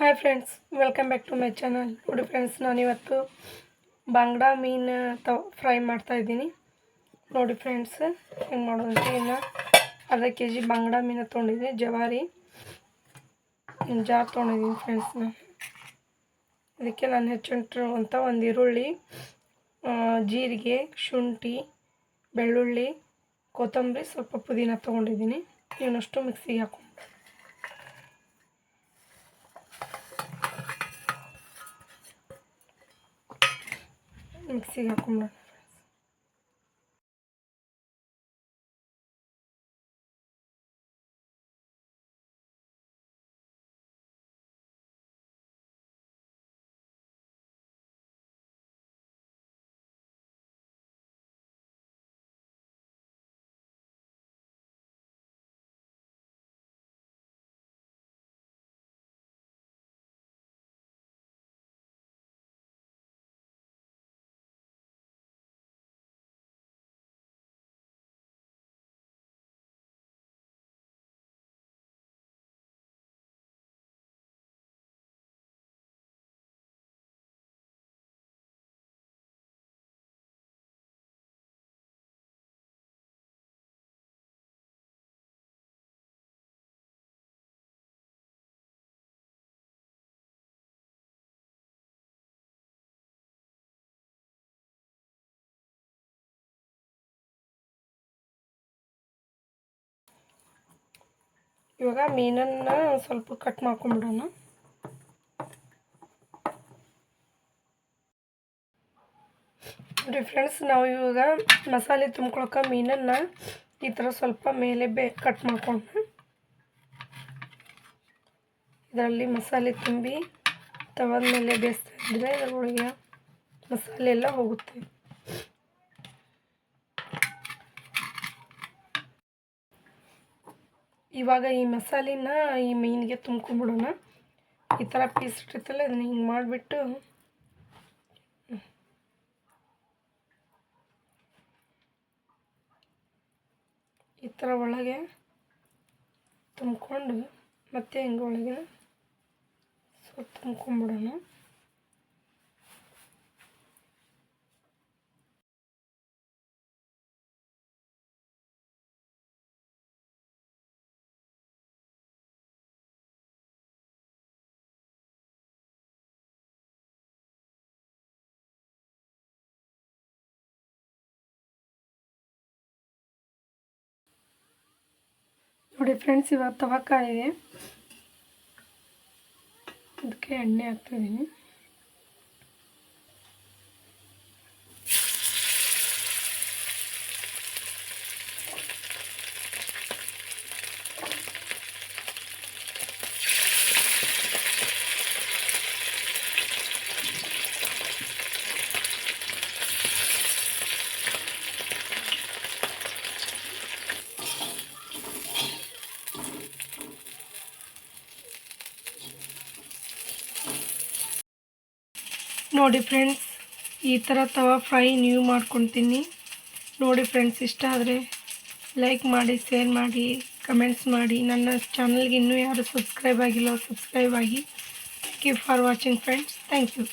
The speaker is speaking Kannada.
Hi friends welcome back to my channel ನೋಡಿ ಫ್ರೆಂಡ್ಸ್ ನಾನಿವತ್ತು ಬಾಂಗ್ಡಾ ಮೀನು ತ ಫ್ರೈ ಮಾಡ್ತಾಯಿದ್ದೀನಿ ನೋಡಿ ಫ್ರೆಂಡ್ಸ್ ಹೆಂಗೆ ಮಾಡೋದಂತ ಇನ್ನು ಅರ್ಧ ಕೆ ಜಿ ಬಾಂಗ್ಡಾ ಮೀನು ತೊಗೊಂಡಿದ್ದೀನಿ ಜವಾರಿ. ಜಾರ್ ತೊಗೊಂಡಿದ್ದೀನಿ ಫ್ರೆಂಡ್ಸ್ ನಾನು. ಅದಕ್ಕೆ ನಾನು ಹೆಚ್ಚಿಟ್ಟಿರುವಂಥ ಒಂದು ಈರುಳ್ಳಿ ಜೀರಿಗೆ, ಶುಂಠಿ, ಬೆಳ್ಳುಳ್ಳಿ, ಕೊತ್ತಂಬರಿ, ಸ್ವಲ್ಪ ಪುದೀನ ತೊಗೊಂಡಿದ್ದೀನಿ. ಇವನಷ್ಟು ಮಿಕ್ಸಿಗೆ ಹಾಕೊಂಡು ಮಿಕ್ಸಿಗೆ ಹಾಕೊಂಡ್ಬಿಡೋಣ ಇವಾಗ ಮೀನನ್ನು ಸ್ವಲ್ಪ ಕಟ್ ಮಾಡ್ಕೊಂಬಿಡೋಣ. ನೋಡಿ ಫ್ರೆಂಡ್ಸ್, ನಾವು ಇವಾಗ ಮಸಾಲೆ ತುಂಬ್ಕೊಳಕ್ಕೆ ಮೀನನ್ನು ಈ ಥರ ಸ್ವಲ್ಪ ಮೇಲೆ ಬೇ ಕಟ್ ಮಾಡ್ಕೊಂಡು ಇದರಲ್ಲಿ ಮಸಾಲೆ ತುಂಬಿ ತವದ ಮೇಲೆ ಬೇಯಿಸ್ತಾ ಇದ್ದರೆ ಇದರೊಳಗೆ ಮಸಾಲೆ ಎಲ್ಲ ಹೋಗುತ್ತೆ. ಇವಾಗ ಈ ಮಸಾಲಿನ ಈ ಮೀನಿಗೆ ತುಂಬ್ಕೊಂಬಿಡೋಣ. ಈ ಥರ ಪೀಸ್ ಇಟ್ಟಿರ್ತಲ್ಲ ಅದನ್ನ ಹಿಂಗೆ ಮಾಡಿಬಿಟ್ಟು. ಈ ಥರ ಒಳಗೆ ತುಂಬ್ಕೊಂಡು ಮತ್ತೆ ಹಿಂಗೆ ಒಳಗೆ ಸ್ವಲ್ಪ ತುಂಬ್ಕೊಂಬಿಡೋಣ. ನೋಡಿ ಫ್ರೆಂಡ್ಸ್ ಇವಾಗ ತವ ಕಾಯಿದೆ ಅದಕ್ಕೆ ಎಣ್ಣೆ ಹಾಕ್ತಿದ್ದೀನಿ ನೋಡಿ ಫ್ರೆಂಡ್ಸ್ ಈ ಥರ ತವ ಫ್ರೈ ನೀವು ಮಾಡ್ಕೊತೀನಿ. ನೋಡಿ ಫ್ರೆಂಡ್ಸ್ ಇಷ್ಟ ಆದರೆ ಲೈಕ್ ಮಾಡಿ ಶೇರ್ ಮಾಡಿ ಕಮೆಂಟ್ಸ್ ಮಾಡಿ. ನನ್ನ ಚಾನಲ್ಗೆ ಇನ್ನೂ ಯಾರು ಸಬ್ಸ್ಕ್ರೈಬ್ ಆಗಿಲ್ಲ ಸಬ್ಸ್ಕ್ರೈಬ್ ಆಗಿ. Thank you for watching friends thank you